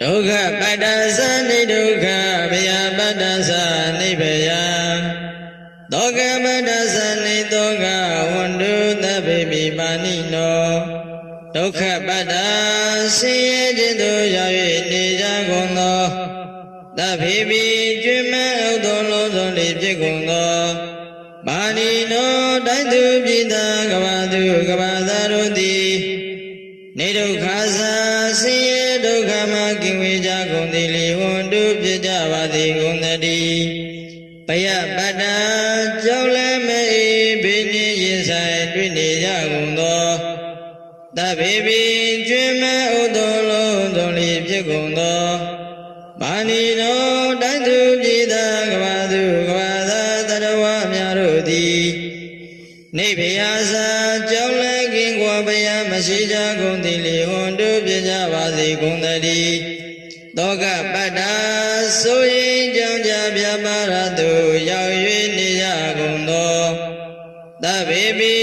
ဒုက္ခပတ္တသနိဒုက္ခဘယပတ္တသနိဗ္ဗယသောကပတ္တသနိသောကဝန္တုသဗ္ဗေမိပါဏိနောဒုက္ခပတ္တဆင်းရဲခြင်းသို့ရောက်၍နေကြကုန်သောသဗ္ဗေမိကျွမ်းမဲ့ဥသောလုံးစုံလေးဖြစ်ကုန်သောပါဏိနော ယပတ္တာကြောင့်လည်းမေဘေးနှင့်ရင်ဆိုင်တွေ့နေကြကုန်သောတဗ္ဗေပိကျွမ်းမဲ့ဥသောလုံးသုံးလီဖြစ်ကုန်သောမာနီတော်တိုက်သူပြည်သားကဘာသူကဘာသာတရဝများတို့သည်နေဖျားစာကြောင်းလည်းကင်းကွာဗျာမရှိကြကုန်သည်လေဟွန်တို့ပြကြပါစေကုန်သတည်း တောကပတ္တာဆိုရင်ကြောင့်ကြပြပါရသူရောက်၍နေကြကုန်သောသဗ္ဗေပိ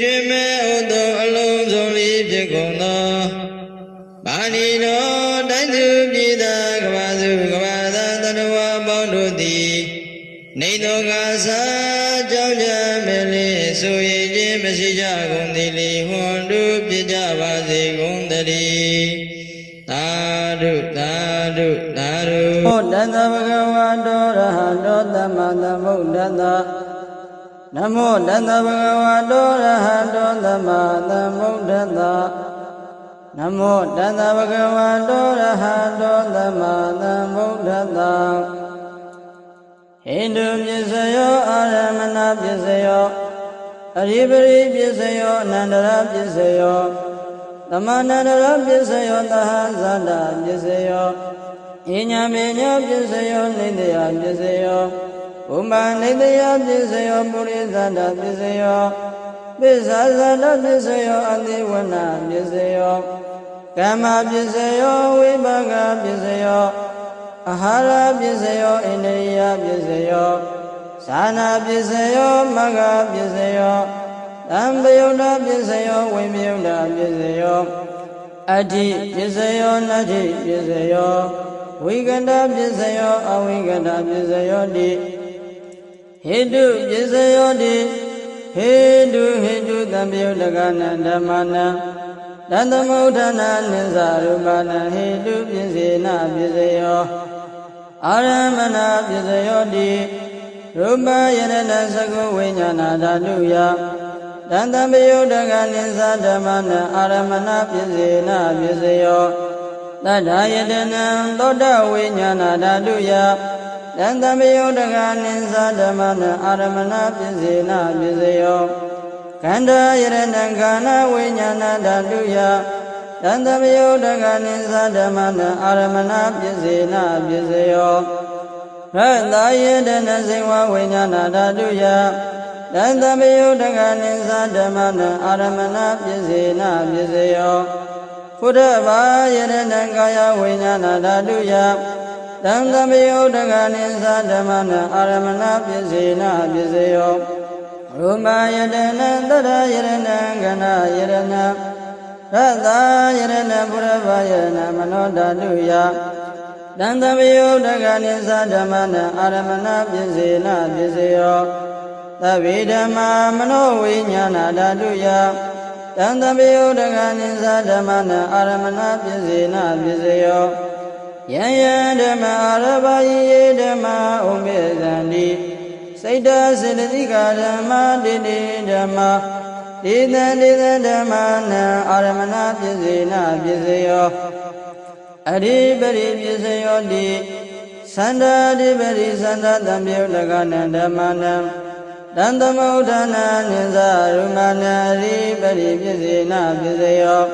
ကျွမ်းမဲ့ဥသောအလုံးစုံလေးဖြစ်ကုန်သောပါဏိတော်တိုင်းသူပြည်သားကဘာစုကဘာသာတဏဝပေါင်းတို့သည်နေတော်ကစားကြောင်းကြမယ်လေဆိုရင်ချင်းမရှိကြကုန် သဗ္ဗဂဝါတောရဟတောသမ္မာသမ္ဗုဒ္ဓံသနမောတတ္တဗ္ဗဂဝါတောရဟတောသမ္မာသမ္ဗုဒ္ဓံသနမောတတ္တဗ္ဗဂဝါတောရဟတောသမ္မာသမ္ဗုဒ္ဓံသဟိန္ဒုပစ္စယောအာရမဏပစ္စယောအရိပရိပစ္စယောအနန္တရပစ္စယောသမန္တရပစ္စယောသဟဇာတပစ္စယော ဣညာမေညာပစ္စယောနိတယပစ္စယောဘုမ္မာနိတယပစ္စယောပုရိသန္တပစ္စယောပစ္ဆာဇာတပစ္စယောအတိဝနပစ္စယောကမ္မပစ္စယောဝိပါကပစ္စယောအာဟာရပစ္စယောဣန္ဒြိယပစ္စယောသာနာပစ္စယောမဂ္ဂပစ္စယောသံပယုတ်တပစ္စယောဝိမယုတ်တပစ္စယောအဋ္ဌိပစ္စယောနတ္ထိပစ္စယော ဝိကန္တပစ္စယောအဝိကန္တပစ္စယောတိဟေတုပစ္စယောတိဟေတုဟေတုသံပယုတ်တကနံဓမ္မနံတန်သမုဋ္ဌာနာနိသရူပနာဟေတုပစ္စေနပစ္စယောအာရမဏပစ္စယောတိရူပယရဏသကုဝိညာဏဓာတုယတန်တံပယုတ်တကနိသဓမ္မနံအာရမဏပစ္စေနပစ္စယော တတ္ထာယတနံသောတဝိညာဏဓာတုယတန်တံပယုတ်တကနိသဓမ္မနံအာရမဏပစ္စေနပစ္စယောခန္ဓာယရဏခန္ဓာဝိညာဏဓာတုယတန်တမယုတ်တကနိသဓမ္မနံအာရမဏပစ္စေနပစ္စယောရတယေတနစေဝဝိညာဏဓာတုယတန်တမယုတ်တကနိသဓမ္မနံအာရမဏပစ္စေနပစ္စယော ဖုဒ္ဓဘာယရဏကာယဝိညာဏဓာတုယတန်တမယုတ်တကနိသဓမ္မနံအာရမဏပစ္စေနပစ္စယောရူပယတနံတရယရဏကနာယရဏရတယရဏပုရဗယရဏမနောဓာတုယတန်တမယုတ်တကနိသဓမ္မနံအာရမဏပစ္စေနပစ္စယောသဗ္ဗေဓမ္မာမနောဝိညာဏဓာတုယ တန်တမယုတ်တကနိသဓမ္မနံအာရမဏပစ္စေနပစ္စယောယံယံဓမ္မာရဘယိယေဓမ္မာဥမေသန္တိစိတ်တစေတသိကဓမ္မာတိတိဓမ္မာဒေသံဒေသဓမ္မာနံအာရမဏပစ္စေနပစ္စယောအရိပရိပစ္စယောတိသန္တာတိပရိသန္တာတံပြုတ်တကနံဓမ္မာနံ တန်သမုဋ္ဌာနာနိသရူမနာအရိပရိပစ္စေနပစ္စယော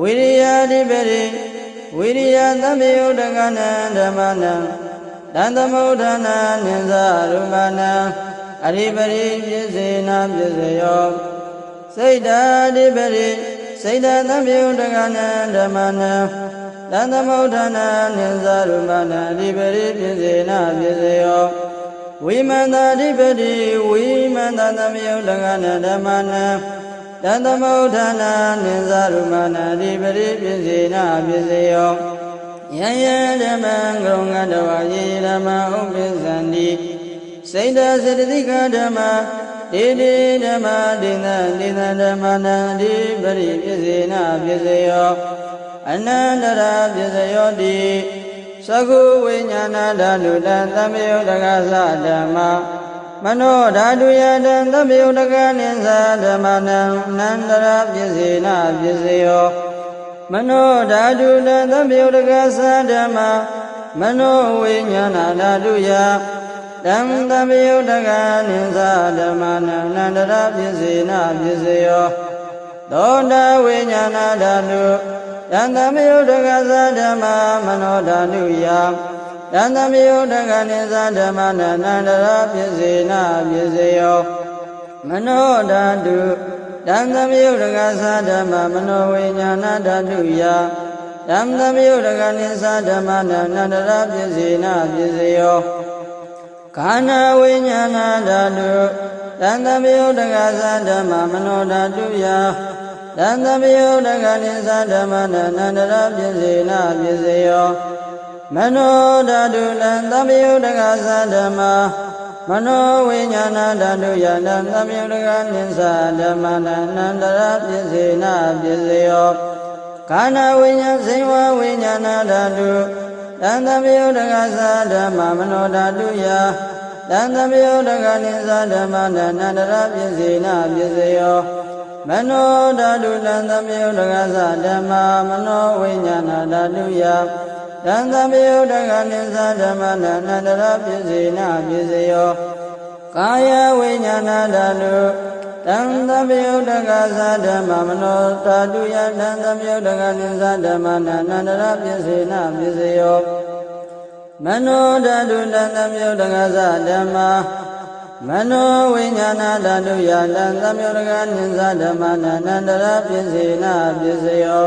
ဝိရိယတိပရိဝိရိယသံပြုတ်တကနံဓမ္မာနံတန်သမုဋ္ဌာနာနိသရူမနာအရိပရိပစ္စေနပစ္စယောစိတ်ဓာတိပရိစိတ်ဓာသံပြုတကနံဓမ္မနံတန်သမုဋ္ဌာနာနိသရူပနာအရိပရိပစ္စေနပစ္စယော ဝိမန္တာဓိပတိဝိမန္တာသံပြုတကနံဓမ္မနံတတသမုဋ္ဌာနာနိသရူမနာတိပရိပစ္စေနာပစ္စယောယယဓမ္မံကရုံကတဝယေဓမ္မဥပ္ပဇန္တိစိတ်တစေတသိကဓမ္မဒေတိဓမ္မဒေနဒေနဓမ္မနာတိပရိပစ္စေနာပစ္စယောအနန္တရာပစ္စယောတိ သကုဝိညာဏဓာတုတံသမယုတကသဓမ္မမနောဓာတုယတံသမယုတကနိသဓမ္မနံနန္တရာပစ္စေနာပစ္စယောမနောဓာတုတံသမယုတကသဓမ္မမနောဝိညာဏဓာတုယတံသမယုတကနိသဓမ္မနံနန္တရာပစ္စေနာပစ္စယောသောတာဝိညာဏဓာတု ယံသမယုတကသဓမ္မမနောဓာတုယယံသမယုတကနိသဓမ္မနာနန္တရာပစ္စေနာပစ္စယောမနောဓာတုယံသမယုတကသဓမ္မမနောဝိညာဏဓာတုယယံသမယုတကနိသဓမ္မနာနန္တရာပစ္စေနာပစ္စယောခန္ဓာဝိညာဏဓာတုယံသမယုတကသဓမ္မမနောဓာတုယ တံသမယုတကနိသဓမ္မနာနန္တရပစ္စေနာပစ္စယောမနောဓာတုလံသမယုတကသဓမ္မမနောဝိညာဏဓာတုယတံသမယုတကနိသဓမ္မနာနန္တရပစ္စေနာပစ္စယောခန္ဓာဝိညာဉ်စိဝဝိညာဏဓာတုတံသမယုတကသဓမ္မမနောဓာတုယတံသမယုတကနိသဓမ္မနာနန္တရပစ္စေနာပစ္စယော မနောဓာတုတံသမယုတကသဓမ္မာမနောဝိညာဏဓာတုယတံသမယုတကနိသဓမ္မနာနန္တရပစ္စေနာပစ္စယောကာယဝိညာဏဓာတုတံသမယုတကသဓမ္မာမနောဓာတုယတံသမယုတကနိသဓမ္မနာနန္တရပစ္စေနာပစ္စယောမနောဓာတုတံသမယုတကသဓမ္မာ မနောဝိညာဏဓာတုယတံသမယောတကနိသဓမ္မနာနန္တရပစ္စေနာပစ္စယော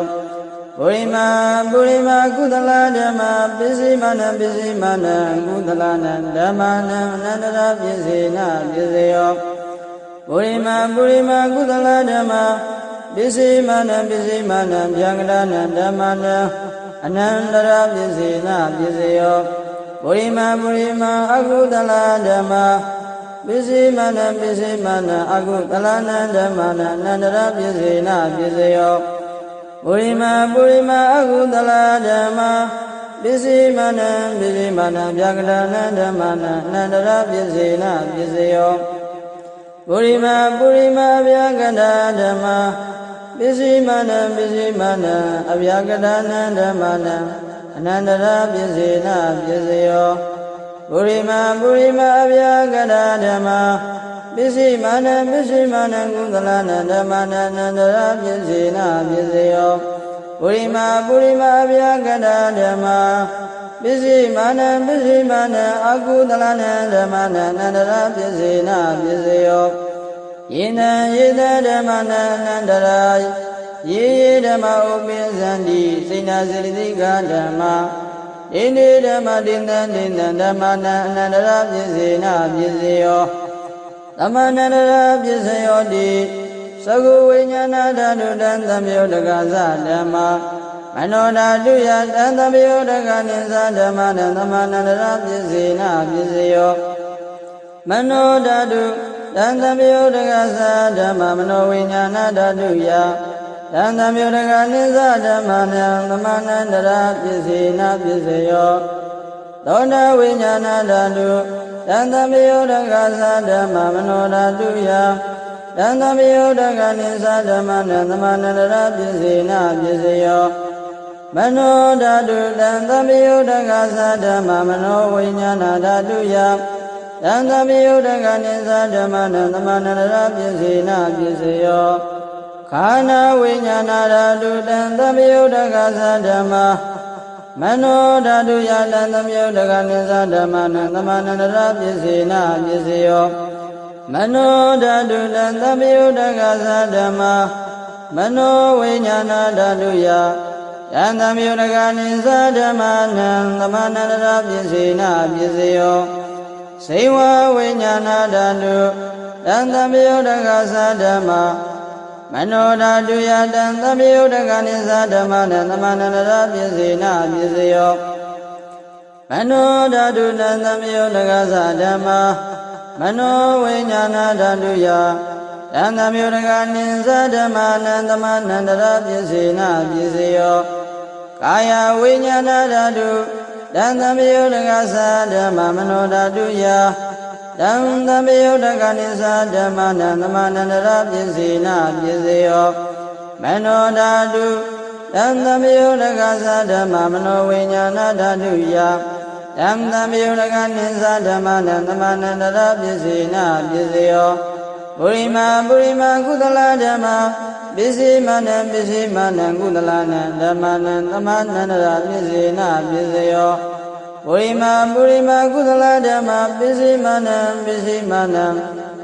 ပုရိမာပုရိမာကုသလဓမ္မပစ္စေမနံပစ္စေမနံကုသလနံဓမ္မနံအနန္တရပစ္စေနာပစ္စယောပုရိမာပုရိမာကုသလဓမ္မပစ္စေမနံပစ္စေမနံဗျာကရဏံဓမ္မနံအနန္တရပစ္စေနာပစ္စယောပုရိမာပုရိမာအကုသလဓမ္မ ပစ္စေမနံပစ္စေမနံအကုသလနံဓမ္မနံအနန္တရပစ္စေနာပစ္စယောပုရိမာပုရိမာအကုသလဓမ္မပစ္စေမနံပစ္စေမနံဗျာကရဏံဓမ္မနံအနန္တရပစ္စေနာပစ္စယောပုရိမာပုရိမာဗျာကရဓမ္မပစ္စေမနံပစ္စေမနံအဗျာကရဏံဓမ္မနံအနန္တရပစ္စေနာပစ္စယော ပုရိမာပုရိမာအဗျာကရဓမ္မပစ္စည်းမာနပစ္စည်းမာနကုသလနာဓမ္မနာနန္တရပစ္စေနာပစ္စယောပုရိမာပုရိမာအဗျာကရဓမ္မပစ္စည်းမာနပစ္စည်းမာနအကုသလနာဓမ္မနာနန္တရပစ္စေနာပစ္စယောယေနံယေတဓမ္မနာနန္တရာယေယေဓမ္မဥပိသန္တိစိဏစေတိကဓမ္မ ဣန္ဒေဓမ္မတိန္တန်တိန္တန်ဓမ္မနံအနန္တရပစ္စေနာပစ္စယောသမန္တရပစ္စယောတိသကုဝိညာဏဓာတုတံသမယောတကသဓမ္မမနောဓာတုယတံသမယောတကနိသဓမ္မနံသမန္တရပစ္စေနာပစ္စယောမနောဓာတုတံသမယောတကသဓမ္မမနောဝိညာဏဓာတုယ တံသမယုတကနိသဓမ္မနံသမဏန္တရာပစ္စေနာပစ္စယောသောတာဝိညာဏဓာတုတံသမယုတကသဓမ္မမနောဓာတုယတံသမယုတကနိသဓမ္မနံသမဏန္တရာပစ္စေနာပစ္စယောမနောဓာတုတံသမယုတကသဓမ္မမနောဝိညာဏဓာတုယတံသမယုတကနိသဓမ္မနံသမဏန္တရာပစ္စေနာပစ္စယော ခန္ဓာဝိညာဏဓာတုတံသမယုတကသဓမ္မမနောဓာတုယတံသမယုတကနိသဓမ္မနံသမဏန္တရပစ္စေနာပစ္စယောမနောဓာတုတံသမယုတကသဓမ္မမနောဝိညာဏဓာတုယယံသမယုတကနိသဓမ္မနံသမဏန္တရပစ္စေနာပစ္စယောစေဝဝိညာဏဓာတုတံသမယုတကသဓမ္မ မနောဓာတုယတံသမယုတကနိသဓမ္မနသမဏနရပစ္စေနာပစ္စယောမနောဓာတုတံသမယုတကသဓမ္မမနောဝိညာဏဓာတုယတံသမယုတကနိသဓမ္မနသမဏနရပစ္စေနာပစ္စယောကာယဝိညာဏဓာတုတံသမယုတကသဓမ္မမနောဓာတုယ တံသမယုတကနိသဓမ္မနသမဏနရပစ္စေနာပစ္စယောမနောဓာတုတံသမယုတကသဓမ္မမနောဝိညာဏဓာတုယတံသမယုတကနိသဓမ္မနသမဏနရပစ္စေနာပစ္စယောပုရိမာပုရိမာကုသလဓမ္မပစ္စေမနံပစ္စေမနံကုသလနံဓမ္မနံသမဏနရပစ္စေနာပစ္စယော ပုရိမာပုရိမာကုသလဓမ္မပစ္စေမနံပစ္စေမနံ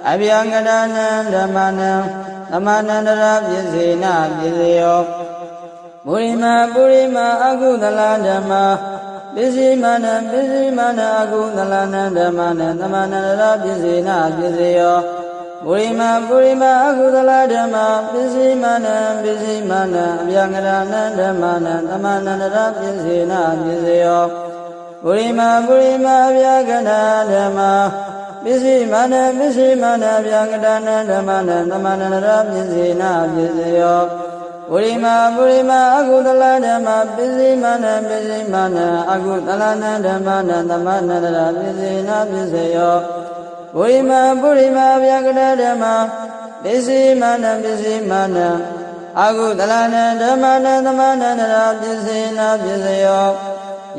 အဗျာငဒနံဓမ္မနံသမဏနရပစ္စေနာပစ္စယောပုရိမာပုရိမာအကုသလဓမ္မပစ္စေမနံပစ္စေမနံအကုသလနံဓမ္မနံသမဏနရပစ္စေနာပစ္စယောပုရိမာပုရိမာအကုသလဓမ္မပစ္စေမနံပစ္စေမနံအဗျာငဒနံဓမ္မနံသမဏနရပစ္စေနာပစ္စယော ပုရိမာပုရိမာအဗျာကနာဓမ္မပစ္စေမနံပစ္စေမနံအဗျာကနာဓမ္မနံသမဏနရပစ္စေနာပစ္စယောပုရိမာပုရိမာအကုသလဓမ္မပစ္စေမနံပစ္စေမနံအကုသလနံဓမ္မနံသမဏနရပစ္စေနာပစ္စယောပုရိမာပုရိမာဗျာကရဓမ္မပစ္စေမနံပစ္စေမနံအကုသလနံဓမ္မနံသမဏနရပစ္စေနာပစ္စယော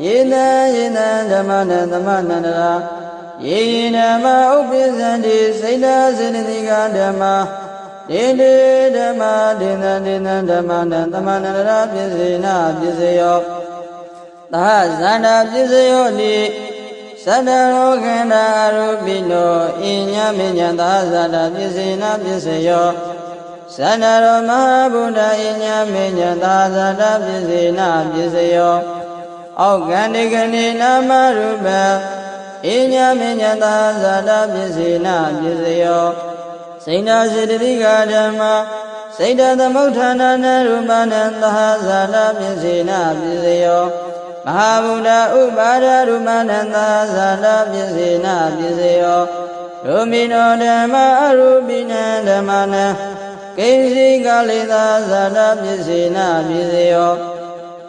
ယေနံယေနံဓမ္မနံသမဏနရယေယဓမ္မဥပ္ပိသန္တိစိတ်တစေတသိကဓမ္မဒေတေဓမ္မဒေနံဒေနံဓမ္မနံသမဏနရပစ္စေနာပစ္စယောသာဇန္တာပစ္စယောတိသတ္တရောခန္ဓာအရုပိနောအညမဉ္ဇံသာဇန္တာပစ္စေနာပစ္စယောသတ္တရောမဟာဗုဒ္ဓအညမဉ္ဇံသာဇန္တာပစ္စေနာပစ္စယော အောက်ကန္တိကနေနာမရူပအညမဉ္ဇံသာဇန္တာပစ္စေနာပစ္စယောစိဏစေတတိကဓမ္မစိတ်တသမုဋ္ဌာနာနရူပနံသဟဇာနာပစ္စေနာပစ္စယောမဟာဗုဒ္ဓဥပါဒရူပနံသဟဇာနာပစ္စေနာပစ္စယောရူမိနောဓမ္မအရူပိနံဓမ္မနံကိဉ္စီကလိသာဇာနာပစ္စေနာပစ္စယော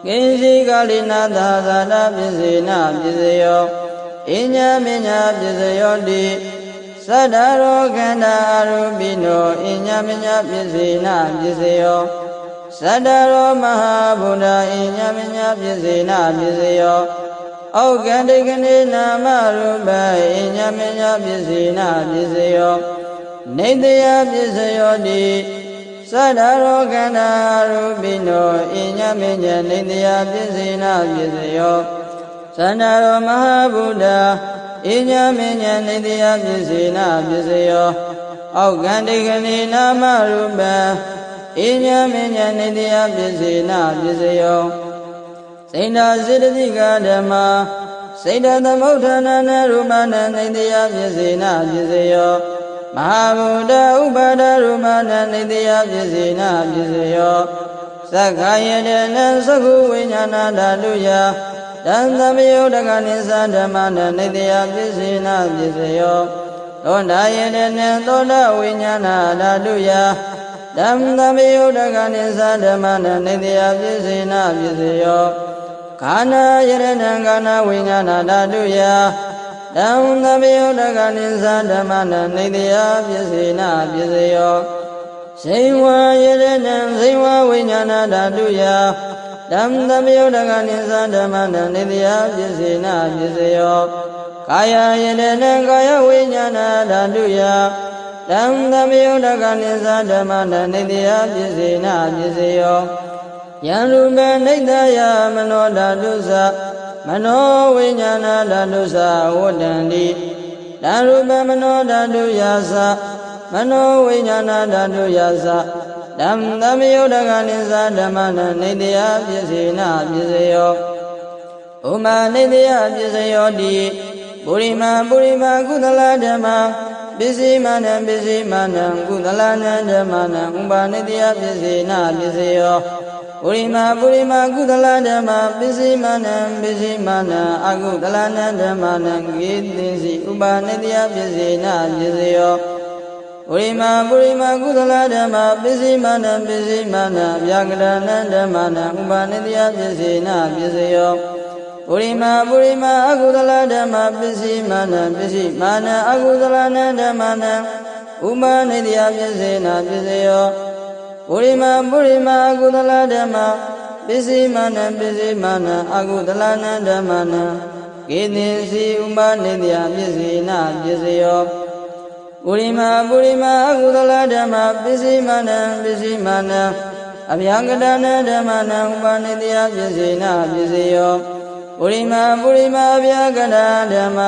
ကိဉ္စီကလိနာသာဇာနာပစ္စေနာပစ္စယောအညမညာပစ္စယောတိသတ္တရောခန္ဓာအရူပိနောအညမညာပစ္စေနာပစ္စယောသတ္တရောမဟာဗုဒ္ဓအညမညာပစ္စေနာပစ္စယောဩကန္တိကနေနာမရူပအညမညာပစ္စေနာပစ္စယောနေတယပစ္စယောတိ သတ္တရောခန္ဓာအရူပိနောအညမညာနေတယပစ္စေနာပစ္စယောသန္တာရောမဟာဗုဒ္ဓအညမညနေတရားပစ္စေနာပစ္စယောအောက်ကန္တိကနေနာမရူပအညမညနေတရားပစ္စေနာပစ္စယောစိန္ဒစေတသိကဓမ္မစိတ်တသမုဋ္ဌာနာနရူပနနေတရားပစ္စေနာပစ္စယော မဟာဗုဒ္ဓဥပါဒရူပနနေတရားပစ္စေနာပစ္စယောသက္ခာယတနသက္ခုဝိညာဏဓာတုယတံသမယုတကနိသဓမ္မနနေတယပစ္စေနာပစ္စယောသောတာယေတနသောတာဝိညာဏဓာတုယဓမ္မသမယုတကနိသဓမ္မနနေတယပစ္စေနာပစ္စယောခန္ဓာယရဏံခန္ဓာဝိညာဏဓာတုယ ဓမ္မသမယုတကနိသဓမ္မနနေတယပစ္စေနာပစ္စယောဇိဝယရဏံဇိဝဝိညာဏဓာတုယဓမ္မသမယုတကနိသဓမ္မနနေတယပစ္စေနာပစ္စယောကာယယတနကာယဝိညာဏဓာတုယဓမ္မသမယုတကနိသဓမ္မနနေတယပစ္စေနာပစ္စယောယံရူပနိတယမနောဓာတုသ မနောဝိညာဏဓာတုသဝတ္တန္တိဓာရူပမနောဓာတုယာသမနောဝိညာဏဓာတုယာသဓမ္မသမယုတကနိသဓမ္မနနေတယပစ္စေနာပစ္စယောဥမာနေတယပစ္စယောတိပုရိမာပုရိမာကုသလဓမ္မပပစ္စည်းမာနံပစ္စည်းမာနံကုသလနံဓမ္မနံဥပါနိတယပစ္စေနပစ္စယော ပုရိမာပုရိမာကုသလဓမ္မပစ္စည်းမာနံပစ္စည်းမာနံအကုသလနံဓမ္မနံကေသိစီဥပါနိတယပစ္စေနပစ္စယောပုရိမာပုရိမာကုသလဓမ္မပစ္စည်းမာနံပစ္စည်းမာနံဗျာကရဏံဓမ္မနံဥပါနိတယပစ္စေနပစ္စယောပုရိမာပုရိမာအကုသလဓမ္မပစ္စည်းမာနံပစ္စည်းမာနံအကုသလနံဓမ္မနံဥပါနိတယပစ္စေနပစ္စယော ပုရိမာပုရိမာအကုသလဓမ္မပစ္စည်းမာနံပစ္စည်းမာနံအကုသလနံဓမ္မနံကေသင်စီဥပါနိတယပစ္စေနပစ္စယောပုရိမာပုရိမာအကုသလဓမ္မပစ္စည်းမာနံပစ္စည်းမာနံအဗျာကတနဓမ္မနံဥပါနိတယပစ္စေနပစ္စယောပုရိမာပုရိမာအဗျာကတဓမ္မ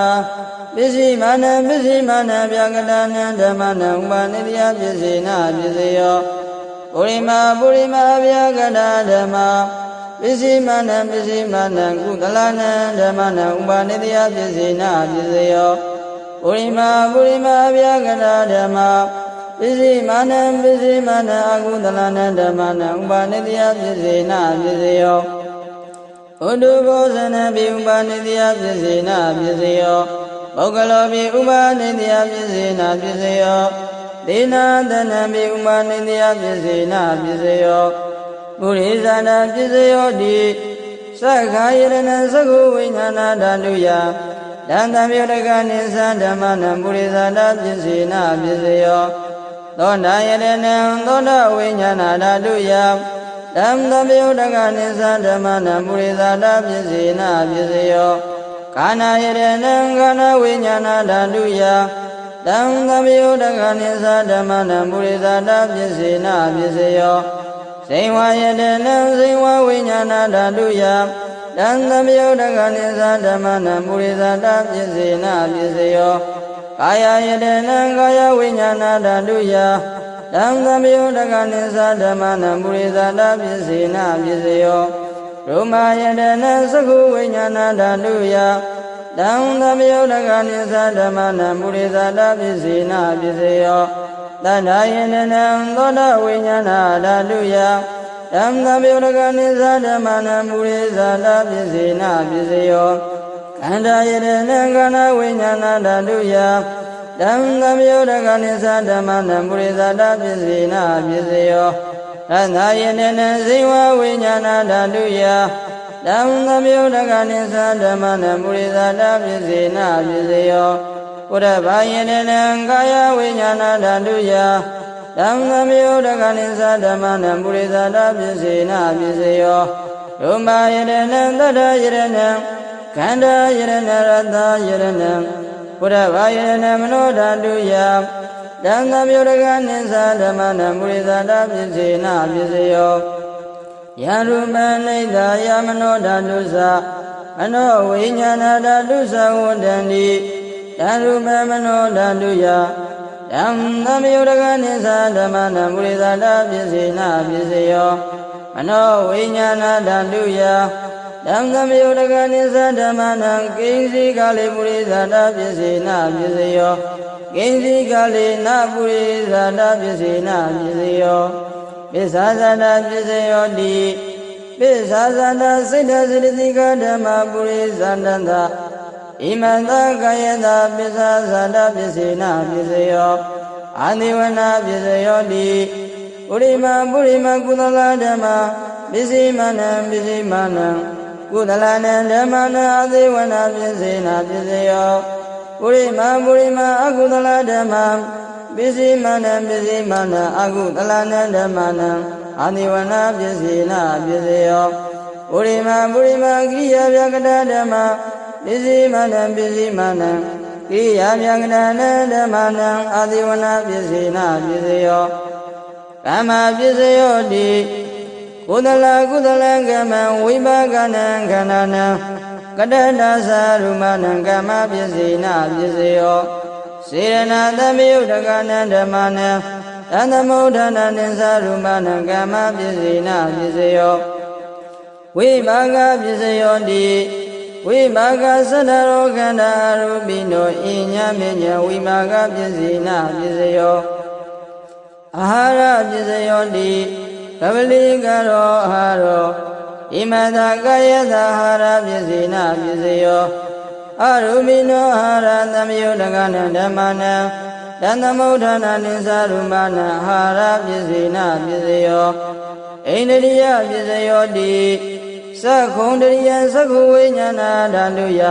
ပစ္စည်းမာနံပစ္စည်းမာနံအဗျာကတနဓမ္မနံဥပါနိတယပစ္စေနပစ္စယော ပုရိမာပုရိမာအဗျာကတဓမ္မပစ္စည်းမာနံပစ္စည်းမာနံကုသလနံဓမ္မနံဥပါနိတယပစ္စေနပစ္စယောပုရိမာပုရိမာအဗျာကတဓမ္မပစ္စည်းမာနံပစ္စည်းမာနံအကုသလနံဓမ္မနံဥပါနိတယပစ္စေနပစ္စယောဘုဒ္ဓဘောဇနပိဥပါနိတယပစ္စေနပစ္စယောပုဂ္ဂလောပိဥပါနိတယပစ္စေနပစ္စယော ဒေနာသနံပိဥပါနိတယပစ္စေနပစ္စယောပုရိသနာပစ္စယောတိသက္ခာယရဏသကုဝိညာဏဓာတုယတန်တမြုတကနိသဓမ္မနံပုရိသနာပစ္စေနပစ္စယောသောတာယရဏံသောတာဝိညာဏဓာတုယဓမ္မတမြုတကနိသဓမ္မနံပုရိသနာပစ္စေနပစ္စယောကာနာယရဏံကာနဝိညာဏဓာတုယ တံသမယုတကနိသဓမ္မနံပုရိသတာပစ္စေနပစ္စယောဇိဝယတနံဇိဝဝိညာဏဓာတုယတံသမယုတကနိသဓမ္မနံပုရိသတာပစ္စေနပစ္စယောကာယယတနံကာယဝိညာဏဓာတုယတံသမယုတကနိသဓမ္မနံပုရိသတာပစ္စေနပစ္စယောရူမာယတနံသကုဝိညာဏဓာတုယ တံသမယုတကနိသဓမ္မနံပုရိသတာပစ္စေနပစ္စယောတဏ္ဍာယနနံသောတဝိညာဏဓာတုယတံသမယုတကနိသဓမ္မနံပုရိသတာပစ္စေနပစ္စယောခန္ဓာယတနံခန္ဓာဝိညာဏဓာတုယတံသမယုတကနိသဓမ္မနံပုရိသတာပစ္စေနပစ္စယောသန္တာယနနံဇိဝဝိညာဏဓာတုယ တံသမယုတကနိသဓမ္မနံပုရိသတာပစ္စေနပစ္စယောပုရဘာယနနံကာယဝိညာဏဓာတုယတံသမယုတကနိသဓမ္မနံပုရိသတာပစ္စေနပစ္စယောဒုမာယရဏံတတယရဏံခန္ဓာယရဏရတယရဏံပုရဘာယရဏမနောဓာတုယတံသမယုတကနိသဓမ္မနံပုရိသတာပစ္စေနပစ္စယော ယရုမနိဒာယမနောဓာတုသမနောဝိညာဏဓာတုသဝတ္တန္တိဓာရုမမနောဓာတုယဓမ္မသမယုတကနိသဓမ္မနံပုရိသတာပစ္စေနပစ္စယောမနောဝိညာဏဓာတုယဓမ္မသမယုတကနိသဓမ္မနံကိဉ္စီကလေပုရိသတာပစ္စေနပစ္စယောကိဉ္စီကလေနပုရိသတာပစ္စေနပစ္စယော ပစ္ဆာဇာတာပစ္စယောတိပစ္ဆာဇာတာစိတ်တစေတသိကဓမ္မပုရိသန္တန္တဣမန္တကာယတာပစ္ဆာဇာတာပစ္စေနပစ္စယောအာနိဝနာပစ္စယောတိပုရိမပုရိမကုသလဓမ္မပစ္စည်းမနံပစ္စည်းမနံကုသလနံဓမ္မနံအာနိဝနာပစ္စေနပစ္စယောပုရိမပုရိမအကုသလဓမ္မ ပစ္စည်းမနံပစ္စည်းမနံအကုသလနံဓမ္မနံအာနိဝနာပစ္စေနပစ္စယောပုရိမပုရိမကိယဗျကတဓမ္မပစ္စည်းမနံပစ္စည်းမနံကိယဗျကတနံဓမ္မနံအာနိဝနာပစ္စေနပစ္စယောကမ္မပစ္စယောတိကုသလကုသလကမ္မဝိပါကနံခန္ဓာနံကတ္တဒါသရူမနံကမ္မပစ္စေနပစ္စယော စေရနာသမယုတကနံဓမ္မနံသန္တမုဋ္ဌာနာနိသရူမနံကမ္မပစ္စေနပစ္စယောဝိပါကပစ္စယောတိကဝိမာကသတ္တရောခန္ဓာအရူပိနောအညမညဝိမာကပစ္စည်းနာပစ္စယောအာဟာရပစ္စယောတိကပလိကရောအာဟာရောဣမတကာယတအာဟာရပစ္စည်းနာပစ္စယော အရူပိနောအာဟာရသမယုတကနဓမ္မနံတန်သမုဋ္ဌာနာနိသရူမနာအာဟာရပစ္စည်းနာပစ္စယောဣန္ဒြိယပစ္စယောတိသက္ခုံတရိယသက္ခုဝိညာဏဓာတုယ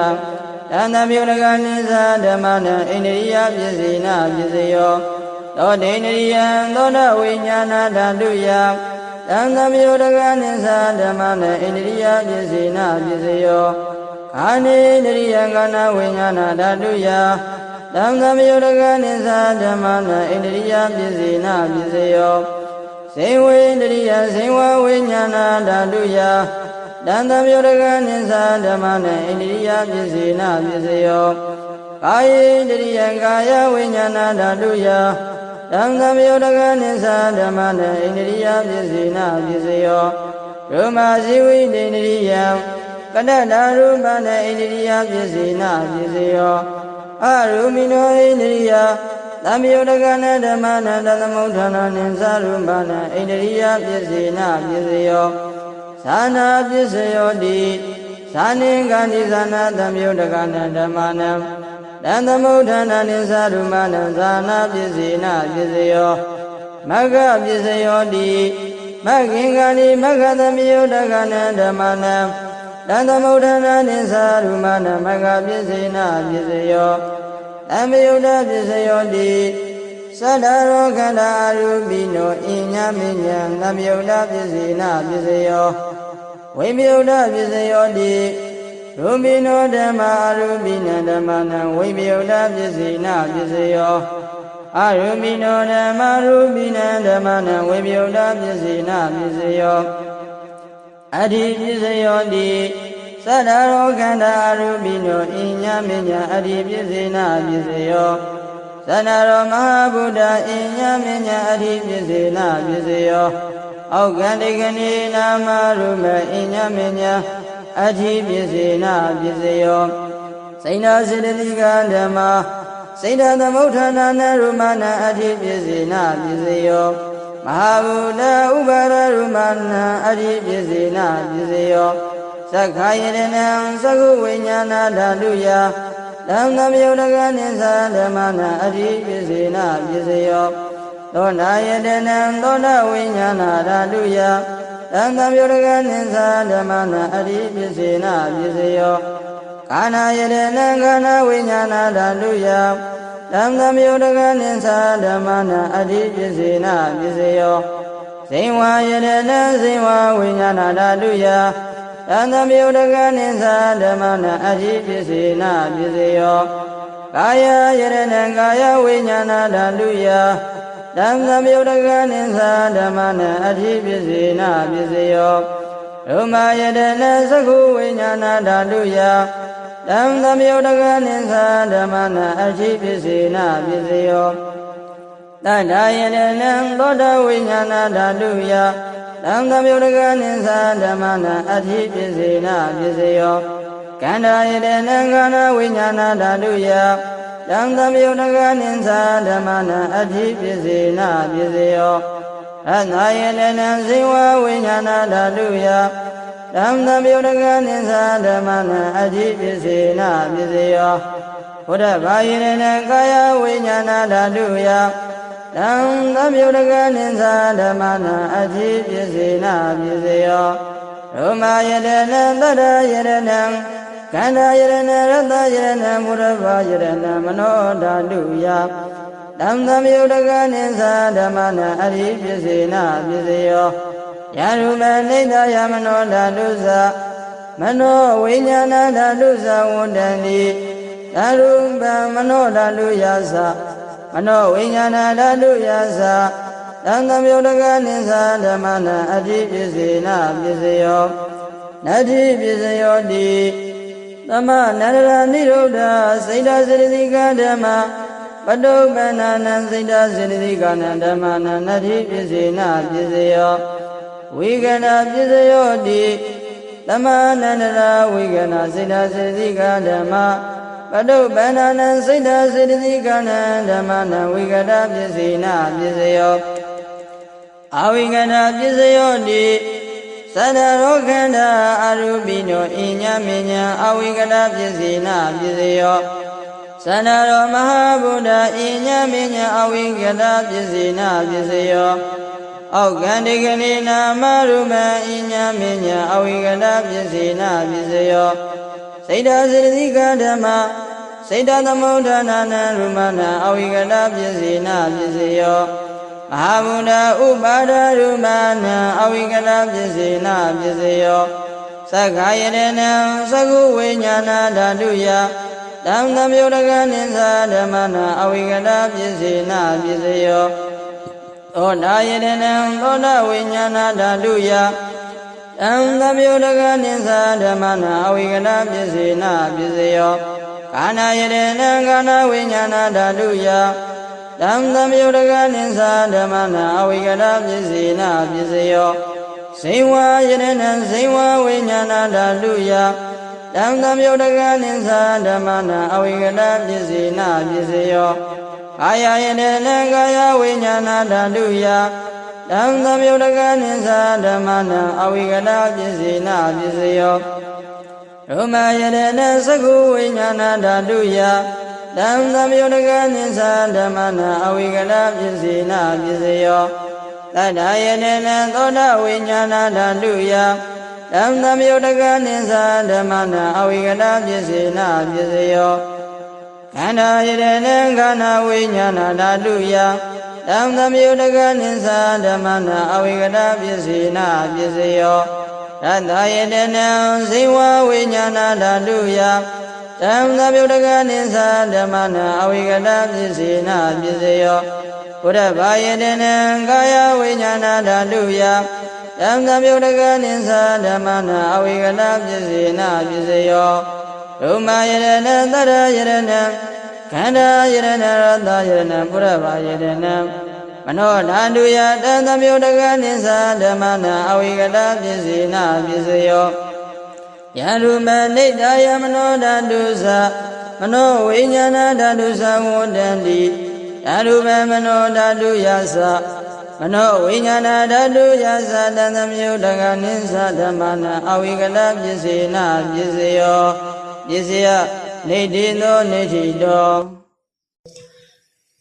တန်သမယုတကနိသဓမ္မနံဣန္ဒြိယပစ္စည်းနာပစ္စယောသောတေနရိယံသောတဝိညာဏဓာတုယတံသမယောတကနိသဓမ္မနဣန္ဒရိယပစ္စေနပစ္စယော ခာနိတရိယံကနာဝိညာဏဓာတုယတံသမယောတကနိသဓမ္မနဣန္ဒရိယပစ္စေနပစ္စယောဇေဝေတရိယဇေဝဝိညာဏဓာတုယတံသမယောတကနိသဓမ္မနဣန္ဒရိယပစ္စေနပစ္စယောကာယေတရိယံကာယဝိညာဏဓာတုယတံသမယောတကနိသဓမ္မနဣန္ဒရိယပစ္စေနပစ္စယောရူမာဇိဝိတေန္ဒရိယံ ကတ္တနာရူပနဣန္ဒရိယပစ္စေနပစ္စယောအရူမိနောဣန္ဒရိယသမယောတကနဓမ္မနတသမုဋ္ဌာနာနိသရူပနဣန္ဒရိယပစ္စေနပစ္စယောသာနာပစ္စယောတိသာနိကဏိသနာသမယောတကနဓမ္မနံတန်သမုဋ္ဌာနာနိသရူမနံသာနာပစ္စေနပစ္စယောမဂ္ဂပစ္စယောတိမဂ္ဂင်္ဂာနိမဂ္ဂသမယုတကနံဓမ္မနံ တန်သမုဋ္ဌာနာနိသရူမနံမဂ္ဂပစ္စေနပစ္စယောသမယုတပစ္စယောတိသတ္တရောခန္ဓာအရူပိနောအညမညံသမယုတပစ္စေနပစ္စယောဝိမယုတပစ္စယောတိရူပိနောဓမ္မာအရူပိနံဓမ္မနံဝိမယုတပစ္စေနပစ္စယောအရူပိနောဓမ္မာရူပိနံဓမ္မနံဝိမယုတပစ္စေနပစ္စယော အဓိပစ္စယောတိသတ္တရောခန္ဓာအရူပိနောအညမညအဓိပစ္စေနပစ္စယောသတ္တရောမဟာဗုဒ္ဓအညမညအဓိပစ္စေနပစ္စယောအောက်ကန္တိကနေနာမရူမအညမညအဋ္ဌိပစ္စေနပစ္စယောစိဏစေတတိကဓမ္မာစိဏသမုဋ္ဌာနာနရူမနာအဋ္ဌိပစ္စေနပစ္စယော မဟာဗုဒ္ဓဥပါရရူမနာအဋ္ဌိပစ္စေနပစ္စယောသက္ခာယရဏံသကုဝိညာဏဓာတုယဓမ္မမြုဒကနိသဓမ္မနာအဋ္ဌိပစ္စေနပစ္စယောသောနာယတနံသောနဝိညာဏဓာတုယသံသံယောကနိသဓမ္မနာအရိပစ္စေနပစ္စယောကာနာယရဏကာနာဝိညာဏဓာတုယ သံသံယောကနိသဓမ္မနာအရိပစ္စေနပစ္စယောဇိဝယရဏဇိဝဝိညာဏဓာတုယသံသံယောကနိသဓမ္မနာအရိပစ္စေနပစ္စယောကာယယရဏကာယဝိညာဏဓာတုယဓမ္မမြုဒကနိသဓမ္မနအဋ္ဌိပစ္စေနပစ္စယောရူမယတနသကုဝိညာဏဓာတုယ ဓမ္မမြုဒကနိသဓမ္မနအဋ္ဌိပစ္စေနပစ္စယောတတယတနသောတဝိညာဏဓာတုယဓမ္မမြုဒကနိသဓမ္မနအဋ္ဌိပစ္စေနပစ္စယောကန္တာယတနကန္နာဝိညာဏဓာတုယတံသမယုတကနိသဓမ္မနာအဋ္ဌိပစ္စေနပစ္စယောရဏယတနံဇိဝဝိညာဏဓာတုယ لم تبلغ الإنسان من أجيب سينا بزيوه உடவாயிரனகாய விஞ்ஞானலூய நம் நம்பியுடகனிசாலமான அஜி பிசினா பிசியோ ரோமாயிரனந்தராயிரனம் கண்டாயிரன ரந்தாயிரன முடவாயிரன மனோடாலூய நம் நம்பியுடகனிசாலமான அரி பிசினா பிசியோ ယရဏကာယဝိညာဏဓာတုယတံသမယုတကနိသဓမ္မနာအဋ္ဌိပစ္စေနပစ္စယောရမယတနံတတယရဏံကန္တာယရဏရတယရဏမုရဘာယရဏမနောဓာတုယတံသမယုတကနိသဓမ္မနာအရိပစ္စေနပစ္စယောယရုမနိဒယမနောဓာတုဇမနောဝိညာဏဓာတုဇဝန္တံတိယရုပမနောဓာတုယသမနောဝိညာဏဓာတုယသတံသမယုတကနိသဓမ္မနာအရိပစ္စေနပစ္စယောနတ္ထိပစ္စယောတိသမနန္ဒရာနိရုဒ္ဓစိတ်တစေတသိကဓမ္မပတုပ္ပန္နံစိတ်တစေတသိကနံဓမ္မနံနတ္ထိပစ္စေနပစ္စယော ဝိကဏပစ္စယောတိသမနန္တရာဝိကနာစိတ္တစေတိကဓမ္မပတုပန္နနံစိတ္တစေတိကနံဓမ္မနံဝိကတပစ္စေနပစ္စယောအဝိကတပစ္စယောတိသတ္တရောခန္ဓာအရူပိနောအညမဉ္ဇအဝိကတပစ္စေနပစ္စယောသန္တာရောမဟာဗုဒ္ဓအညမဉ္ဇအဝိကတပစ္စေနပစ္စယော အောက်ကန္တိကလေးနာမရူပံအညမဉ္ဇအဝိကတပစ္စေနပစ္စယောစိတ်တစေတိကဓမ္မစိတ်တသမုဋ္ဌာနာနံရူမနာအဝိကတပစ္စေနပစ္စယောမဟာဗုဒ္ဓဥပါဒရူမနံအဝိကတပစ္စေနပစ္စယောသက္ခာယရဏံသကုဝိညာဏဓာတုယတံသမြုဒကနိသဓမ္မနာအဝိကတပစ္စေနပစ္စယော သောနာယရဏံသောနာဝိညာဏဓာတုယတံသမြုဒကနိသဓမ္မနာအဝိကတပစ္စေနပစ္စယောကာနာယရဏံကာနာဝိညာဏဓာတုယတံသမြုဒကနိသဓမ္မနာအဝိကတပစ္စေနပစ္စယောဇိဝယရဏံဇိဝဝိညာဏဓာတုယတံသမြုဒကနိသဓမ္မနာအဝိကတပစ္စေနပစ္စယော ကာယယရဏံကာယဝိညာဏဓာတုယတံသမြုဒကနိသဓမ္မနာအဝိကတပစ္စေနပစ္စယောရမယရဏသကုဝိညာဏဓာတုယတံသမယုဒကနိသဓမ္မနာအဝိကတပစ္စေနပစ္စယောတတ္တယတနံသောတဝိညာဏဓာတုယတံသမယုဒကနိသဓမ္မနာအဝိကတပစ္စေနပစ္စယော ခန္ဓာယတနံခန္ဓာဝိညာဏဓာတုယတံသမယုဒကနိသဓမ္မနာအဝိကတပစ္စေနပစ္စယောရတ္တယတနံဇိဝဝိညာဏဓာတုယတံသဗ္ဗုဒကနိသဓမ္မနာအဝိကတပစ္စေနပစ္စယောဘုရဘာယတနံကာယဝိညာဏဓာတုယတံသဗ္ဗုဒကနိသဓမ္မနာအဝိကတပစ္စေနပစ္စယော ဒုမယရဏသရယရဏခန္ဓာယရဏရတယရဏဘုရဘာယရဏမနောဓာတုယတံသဗ္ဗုဒကနိသဓမ္မနာအဝိကတပစ္စေနပစ္စယောယရုမနိတယမနောဓာတုသမနောဝိညာဏဓာတုသဝန္တန္တိဓာတုပမနောဓာတုယသမနောဝိညာဏဓာတုယသတံသမယုတကနိသဓမ္မနာအဝိကလပစ္စေနပစ္စယော ပစ္စယနေတိသောနေတိတော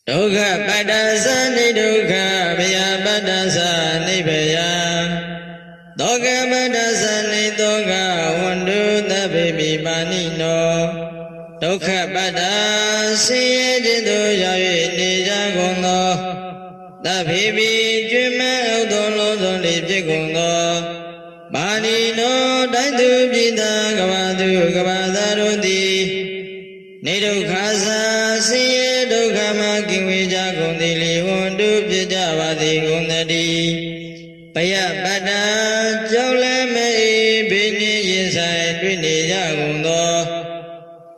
ဒုက္ခပတ္တသနိဒုက္ခဗျာပတ္တသနိဗ္ဗယသောကပတ္တသနိသောကဝန္တုသဗ္ဗေမိပါဏိနောဒုက္ခပတ္တဆင်းရဲခြင်းသို့ရောက်၍နေကြကုန်သောသဗ္ဗေမိကျွမ်းမဲ့ဥသောလုံးစုံလေးဖြစ်ကုန်သောပါဏိနောတိုက်သူပြည်သားကဘာသူကဘာသာတို့သည် နေဒုက္ခသာဆင်းရဲဒုက္ခမှကိဝေကြကုန်သည်လေဝန္တုဖြစ်ကြပါသည်ကုန်သတည်းပယပတ္တာကြောင့်လည်းမအေးဘေးနှင့်ရင်ဆိုင်တွေ့နေကြကုန်သော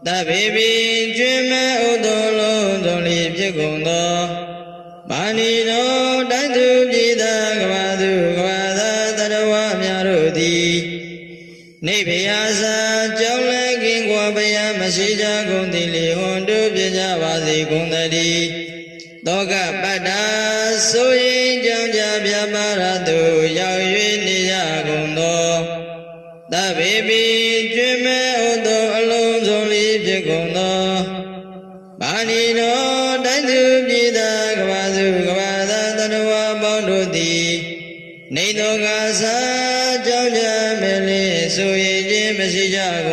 တဗ္ဗေပိကျွမ်းမဲ့ဥသောလုံးစုံလေးဖြစ်ကုန်သောမာနီတော်တိုင်းသူပြည်သားကဘာသူကဘာသာတရဝများတို့သည်နေဗ မရှိကြကုန်သည်လေဟွန်တို့ပြကြပါစေကုန်သတည်းတောကပတ္တာဆိုရင်ကြောင့်ကြပြပါရသူရောက်၍နေကြကုန်သောတဗ္ဗေပိကျွမ်းမဲ့ဥသောအလုံးစုံလေးဖြစ်ကုန်သောပါဏိတော်တိုင်းသူပြည်သားကဘာစုကဘာသာတရဝပေါင်းတို့သည်နေတော်ကစားကြောင့်ကြမဲ့လေဆိုရင်ခြင်းမရှိကြကုန်